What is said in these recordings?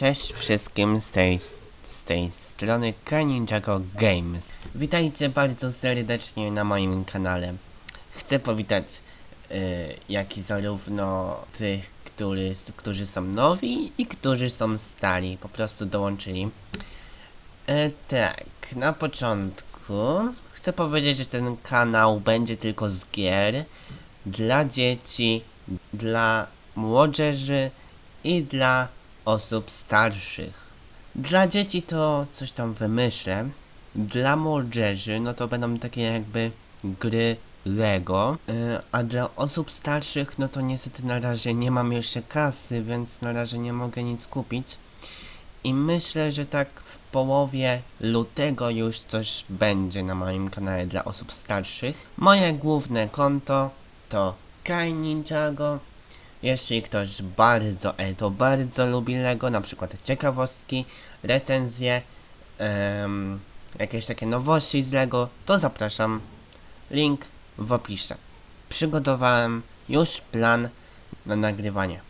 Cześć wszystkim z tej, z tej strony Kaninjago Games. Witajcie bardzo serdecznie na moim kanale. Chcę powitać y, jak i zarówno tych, który, którzy są nowi i którzy są stali, po prostu dołączyli. E, tak, na początku chcę powiedzieć, że ten kanał będzie tylko z gier dla dzieci, dla młodzieży i dla osób starszych. Dla dzieci to coś tam wymyślę. Dla młodzieży no to będą takie jakby gry Lego, y, a dla osób starszych no to niestety na razie nie mam jeszcze kasy, więc na razie nie mogę nic kupić. I myślę, że tak w połowie lutego już coś będzie na moim kanale dla osób starszych. Moje główne konto to Kai Ninjago. Jeśli ktoś bardzo, ale to bardzo lubi Lego, na przykład ciekawostki, recenzje, jakieś takie nowości z Lego, to zapraszam. Link w opisie. Przygotowałem już plan na nagrywanie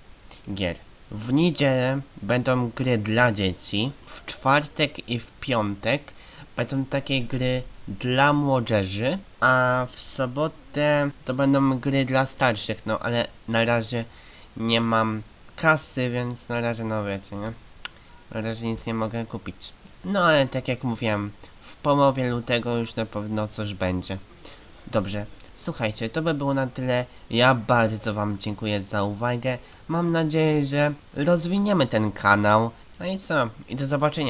gier. W niedzielę będą gry dla dzieci, w czwartek i w piątek będą takie gry dla młodzieży, a w sobotę to będą gry dla starszych, no ale na razie nie mam kasy, więc na razie no wiecie, nie? Na razie nic nie mogę kupić. No ale tak jak mówiłem, w połowie lutego już na pewno coś będzie. Dobrze, słuchajcie, to by było na tyle. Ja bardzo Wam dziękuję za uwagę. Mam nadzieję, że rozwiniemy ten kanał. No i co? I do zobaczenia.